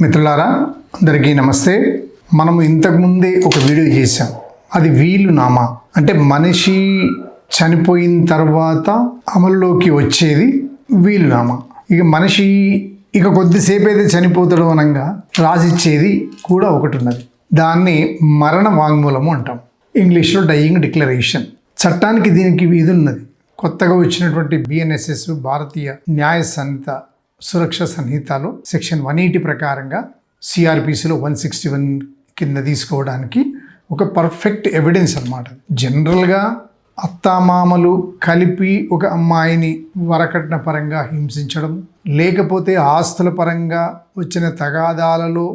మిత్రులారా అందరికీ నమస్తే. మనము ఇంతకుముందే ఒక వీడియో చేసాం అది వీలు నామా అంటే మనిషి చనిపోయిన తర్వాత అమల్లోకి వచ్చేది వీలునామా? ఇక మనిషి ఇక కొద్దిసేపు అయితే చనిపోతాడు అనంగా రాసిచ్చేది కూడా ఒకటి ఉన్నది దాన్ని మరణ వాంగ్మూలము అంటాం. ఇంగ్లీష్లో డయింగ్ డిక్లరేషన్. చట్టానికి దీనికి వీధి ఉన్నది కొత్తగా వచ్చినటువంటి బిఎన్ఎస్ఎస్ భారతీయ న్యాయ సంహిత సురక్ష సంహితలో సెక్షన్ వన్ ఎయిటీ ప్రకారంగా సిఆర్పిసిలో వన్ సిక్స్టీ వన్ కింద తీసుకోవడానికి ఒక పర్ఫెక్ట్ ఎవిడెన్స్ అనమాట జనరల్గా అత్తామామలు కలిపి ఒక అమ్మాయిని వరకట్న పరంగా హింసించడం లేకపోతే ఆస్తుల పరంగా వచ్చిన తగాదాలలో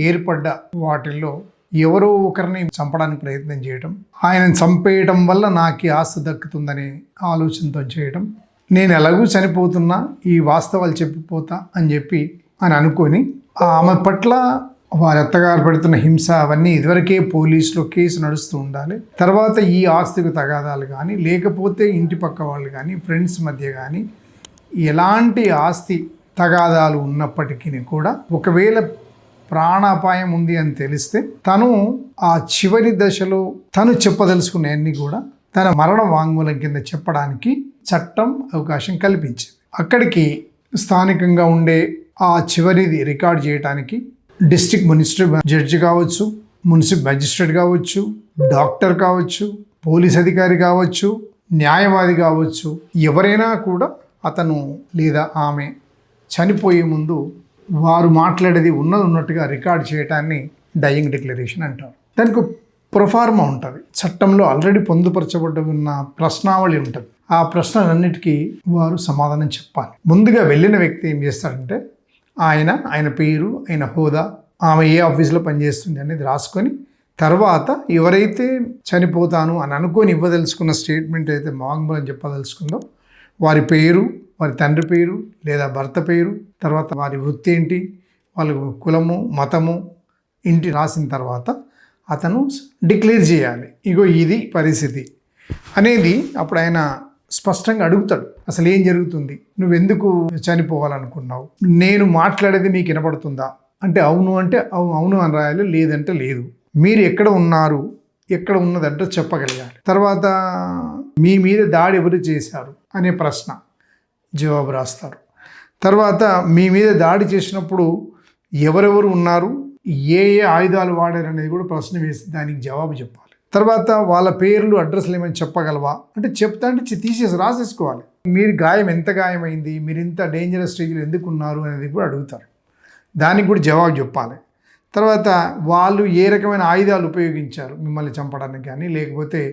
ఏర్పడ్డ వాటిల్లో ఎవరో ఒకరిని చంపడానికి ప్రయత్నం చేయటం ఆయనను చంపేయటం వల్ల నాకు ఈ ఆస్తి దక్కుతుందనే ఆలోచనతో చేయటం నేను ఎలాగూ చనిపోతున్నా ఈ వాస్తవాలు చెప్పిపోతా అని చెప్పి అని అనుకొని ఆమె పట్ల వారి అత్తగారు పెడుతున్న హింస అవన్నీ ఇదివరకే పోలీసులో కేసు నడుస్తూ ఉండాలి. తర్వాత ఈ ఆస్తికి తగాదాలు కానీ లేకపోతే ఇంటి పక్క వాళ్ళు కానీ ఫ్రెండ్స్ మధ్య కానీ ఎలాంటి ఆస్తి తగాదాలు ఉన్నప్పటికీ కూడా ఒకవేళ ప్రాణాపాయం ఉంది అని తెలిస్తే తను ఆ చివరి దశలో తను చెప్పదలుచుకునేవన్నీ కూడా తన మరణ వాంగ్మూలం కింద చెప్పడానికి చట్టం అవకాశం కల్పించింది. అక్కడికి స్థానికంగా ఉండే ఆ చివరిది రికార్డ్ చేయడానికి డిస్ట్రిక్ట్ మున్సిపల్ జడ్జి కావచ్చు మున్సిపల్ మెజిస్ట్రేట్ కావచ్చు డాక్టర్ కావచ్చు పోలీస్ అధికారి కావచ్చు న్యాయవాది కావచ్చు ఎవరైనా కూడా అతను లేదా ఆమె చనిపోయే ముందు వారు మాట్లాడేది ఉన్నది ఉన్నట్టుగా రికార్డ్ చేయటాన్ని డయింగ్ డిక్లరేషన్ అంటారు. దానికి ప్రొఫార్మా ఉంటుంది. చట్టంలో ఆల్రెడీ పొందుపరచబడ్డ ఉన్న ప్రశ్నావళి ఉంటుంది. ఆ ప్రశ్నలన్నిటికీ వారు సమాధానం చెప్పాలి. ముందుగా వెళ్ళిన వ్యక్తి ఏం చేస్తాడంటే ఆయన ఆయన పేరు ఆయన హోదా ఆమె ఏ ఆఫీస్లో పనిచేస్తుంది అనేది రాసుకొని తర్వాత ఎవరైతే చనిపోతాను అని అనుకొని ఇవ్వదలుచుకున్న స్టేట్మెంట్ అయితే మాంగ్మూలం చెప్పదలుచుకుందో వారి పేరు వారి తండ్రి పేరు లేదా భర్త పేరు తర్వాత వారి వృత్తి ఏంటి వాళ్ళ కులము మతము ఇంటి రాసిన తర్వాత అతను డిక్లేర్ చేయాలి. ఇగో ఇది పరిస్థితి. అనేది అప్పుడు ఆయన స్పష్టంగా అడుగుతాడు. అసలు ఏం జరుగుతుంది? నువ్వెందుకు చనిపోవాలనుకున్నావు? నేను మాట్లాడేది మీకు వినపడుతుందా? అంటే అవును అంటే అవును అని రాయాలి లేదంటే లేదు. మీరు ఎక్కడ ఉన్నారు? ఎక్కడ ఉన్నదంటే చెప్పగలగాలి. తర్వాత మీ మీద దాడి ఎవరు చేశారు? అనే ప్రశ్న జవాబు రాస్తారు. తర్వాత మీ మీద దాడి చేసినప్పుడు ఎవరెవరు ఉన్నారు? ఏ ఏ ఆయుధాలు వాడారు అనేది కూడా ప్రశ్న వేసి దానికి జవాబు చెప్పాలి. తర్వాత వాళ్ళ పేర్లు అడ్రస్లు ఏమైనా చెప్పగలవా? అంటే చెప్తా అంటే తీసేసి రాసేసుకోవాలి. మీరు గాయం ఎంత గాయమైంది? మీరు ఇంత డేంజరస్ స్టేజ్లో ఎందుకు ఉన్నారు? అనేది కూడా అడుగుతారు. దానికి కూడా జవాబు చెప్పాలి. తర్వాత వాళ్ళు ఏ రకమైన ఆయుధాలు ఉపయోగించారు? మిమ్మల్ని చంపడానికి కానీ లేకపోతే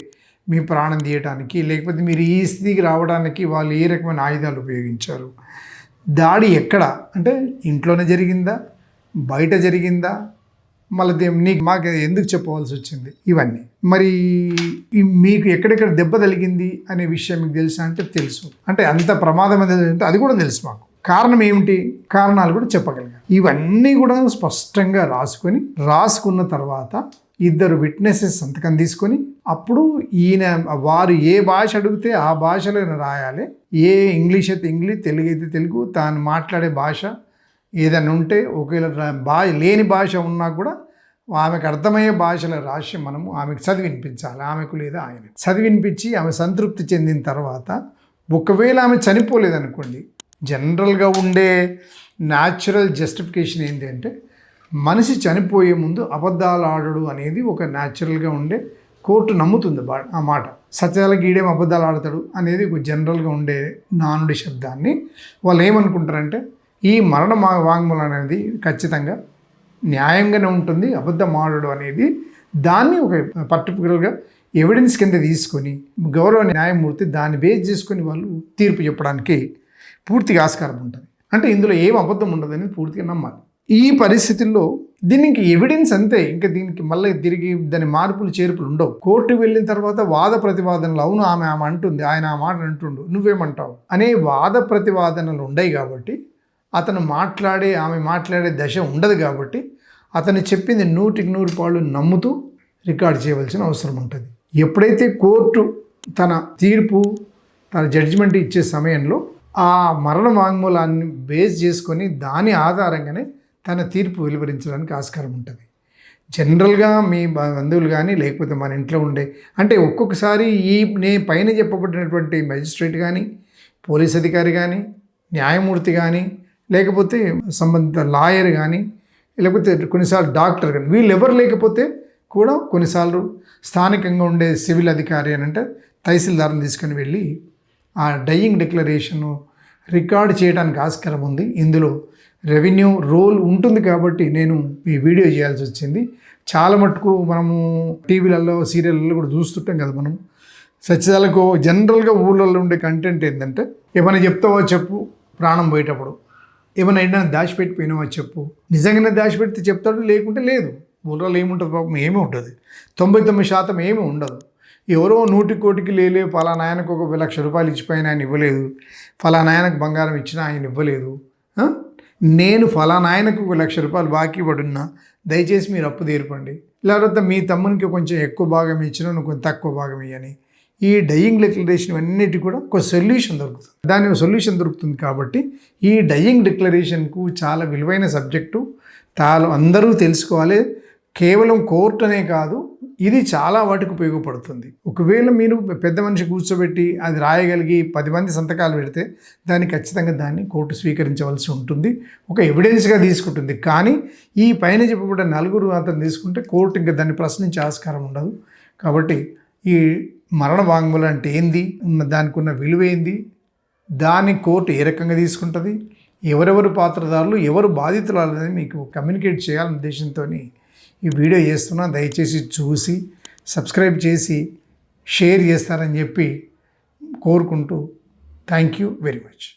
మీ ప్రాణం తీయటానికి లేకపోతే మీరు ఈ స్థితికి రావడానికి వాళ్ళు ఏ రకమైన ఆయుధాలు ఉపయోగించారు? దాడి ఎక్కడ? అంటే ఇంట్లోనే జరిగిందా? బయట జరిగిందా? మళ్ళీ దే- నీకు మాకు ఎందుకు చెప్పవలసి వచ్చింది? ఇవన్నీ. మరి మీకు ఎక్కడెక్కడ దెబ్బ తగిలింది అనే విషయం మీకు తెలుసా అంటే తెలుసు. అంటే అంత ప్రమాదం అనేది అంటే అది కూడా తెలుసు మాకు. కారణం ఏమిటి? కారణాలు కూడా చెప్పగలిగాం ఇవన్నీ కూడా స్పష్టంగా రాసుకొని రాసుకున్న తర్వాత ఇద్దరు విట్నెసెస్ సంతకం తీసుకొని అప్పుడు ఈయన వారు ఏ భాష అడిగితే ఆ భాషలో రాయాలి. ఏ ఇంగ్లీష్ అయితే ఇంగ్లీష్ తెలుగు అయితే తెలుగు తాను మాట్లాడే భాష ఏదైనా ఉంటే ఒకవేళ భా లేని భాష ఉన్నా కూడా ఆమెకు అర్థమయ్యే భాషలో రాసి మనము ఆమెకు చదివినిపించాలి. ఆమెకు లేదా ఆయన చదివినిపించి ఆమె సంతృప్తి చెందిన తర్వాత ఒకవేళ ఆమె చనిపోలేదనుకోండి జనరల్గా ఉండే న్యాచురల్ జస్టిఫికేషన్ ఏంటి అంటే మనిషి చనిపోయే ముందు అబద్ధాలు ఆడడు అనేది ఒక న్యాచురల్గా ఉండే కోర్టు నమ్ముతుంది బా ఆ మాట. సత్యాల గీడేం అబద్ధాలు ఆడతాడు అనేది ఒక జనరల్గా ఉండే నానుడి శబ్దాన్ని వాళ్ళు ఏమనుకుంటారంటే ఈ మరణ మా- వాంగ్మూలం అనేది ఖచ్చితంగా న్యాయంగానే ఉంటుంది అబద్ధం ఆడడు అనేది దాన్ని ఒక పర్టికులర్గా ఎవిడెన్స్ కింద తీసుకొని గౌరవ న్యాయమూర్తి దాన్ని బేస్ చేసుకొని వాళ్ళు తీర్పు చెప్పడానికి పూర్తిగా ఆస్కారం ఉంటుంది. అంటే ఇందులో ఏం అబద్ధం ఉండదని పూర్తిగా నమ్మాలి. ఈ పరిస్థితుల్లో దీనికి ఎవిడెన్స్ అంతే ఇంకా దీనికి మళ్ళీ తిరిగి దాని మార్పులు చేర్పులు ఉండవు. కోర్టు వెళ్ళిన తర్వాత వాద ప్రతివాదనలు అవును ఆమె ఆమె అంటుంది ఆయన ఆ మాట అంటుండు నువ్వేమంటావు? అనే వాద ప్రతివాదనలు ఉండయి కాబట్టి అతను మాట్లాడే ఆమె మాట్లాడే దశ ఉండదు కాబట్టి అతను చెప్పింది నూటికి నూరు పాళ్ళు నమ్ముతూ రికార్డ్ చేయవలసిన అవసరం ఉంటుంది. ఎప్పుడైతే కోర్టు తన తీర్పు తన జడ్జిమెంట్ ఇచ్చే సమయంలో ఆ మరణ వాంగ్మూలాన్ని బేస్ చేసుకొని దాని ఆధారంగానే తన తీర్పు వెలువరించడానికి ఆస్కారం ఉంటుంది. జనరల్గా మీ బంధువులు కానీ లేకపోతే మన ఇంట్లో ఉండే అంటే ఒక్కొక్కసారి ఈ నే పైన చెప్పబడినటువంటి మెజిస్ట్రేట్ కానీ పోలీస్ అధికారి కానీ న్యాయమూర్తి కానీ లేకపోతే సంబంధిత లాయర్ కానీ లేకపోతే కొన్నిసార్లు డాక్టర్ కానీ వీళ్ళు ఎవరు లేకపోతే కూడా కొన్నిసార్లు స్థానికంగా ఉండే సివిల్ అధికారి అని అంటే తహసీల్దార్ని తీసుకొని వెళ్ళి ఆ డయింగ్ డిక్లరేషను రికార్డ్ చేయడానికి ఆస్కారం ఉంది. ఇందులో రెవెన్యూ రోల్ ఉంటుంది కాబట్టి నేను ఈ వీడియో చేయాల్సి వచ్చింది. చాలా మటుకు మనము టీవీలలో సీరియళ్ళలో కూడా చూస్తుంటాం కదా మనం. సత్యదాలకు జనరల్గా ఊళ్ళల్లో ఉండే కంటెంట్ ఏంటంటే ఏమైనా చెప్తావో చెప్పు ప్రాణం పోయేటప్పుడు. ఏమైనా ఏదైనా దాచిపెట్టిపోయినావా చెప్పు. నిజంగానే దాచిపెడితే చెప్తాడు లేకుంటే లేదు. ఊళ్ళలో ఏముంటుంది పాపం? ఏమీ ఉంటుంది. తొంభై తొమ్మిది శాతం ఏమీ ఉండదు. ఎవరో నూటి కోటికి లేలే ఫలానా ఆయనకు ఒక లక్ష రూపాయలు ఇచ్చిపోయిన ఆయన ఇవ్వలేదు. ఫలానా ఆయనకు బంగారం ఇచ్చినా ఆయన ఇవ్వలేదు. నేను ఫలానా ఆయనకు ఒక లక్ష రూపాయలు బాకీ పడున్నా దయచేసి మీరు అప్పు తీర్పండి. లేకపోతే మీ తమ్మునికి కొంచెం ఎక్కువ భాగం ఇచ్చినా నువ్వు కొంచెం తక్కువ భాగం ఇవ్వని ఈ డయింగ్ డిక్లరేషన్ అన్నిటి కూడా ఒక సొల్యూషన్ దొరుకుతుంది. దాని సొల్యూషన్ దొరుకుతుంది కాబట్టి ఈ డయింగ్ డిక్లరేషన్కు చాలా విలువైన సబ్జెక్టు తాను అందరూ తెలుసుకోవాలి. కేవలం కోర్టు అనే కాదు ఇది చాలా వాటికి ఉపయోగపడుతుంది. ఒకవేళ మీరు పెద్ద మనిషి కూర్చోబెట్టి అది రాయగలిగి పది మంది సంతకాలు పెడితే దాన్ని ఖచ్చితంగా దాన్ని కోర్టు స్వీకరించవలసి ఉంటుంది. ఒక ఎవిడెన్స్గా తీసుకుంటుంది. కానీ ఈ పైన చెప్పబడ్డ నలుగురు అతను తీసుకుంటే కోర్టు ఇంకా దాన్ని ప్రశ్నించే ఆస్కారం ఉండదు. కాబట్టి ఈ మరణ వాంగ్మూలం అంటే ఏంది? ఉన్న దానికి ఉన్న విలువ ఏంది? దాని కోర్టు ఏ రకంగా తీసుకుంటుంది? ఎవరెవరు పాత్రదారులు? ఎవరు బాధితులు అనేది మీకు కమ్యూనికేట్ చేయాలనే ఉద్దేశంతో ఈ వీడియో చేస్తున్నా. దయచేసి చూసి సబ్స్క్రైబ్ చేసి షేర్ చేస్తారని చెప్పి కోరుకుంటూ థ్యాంక్ యూ వెరీ మచ్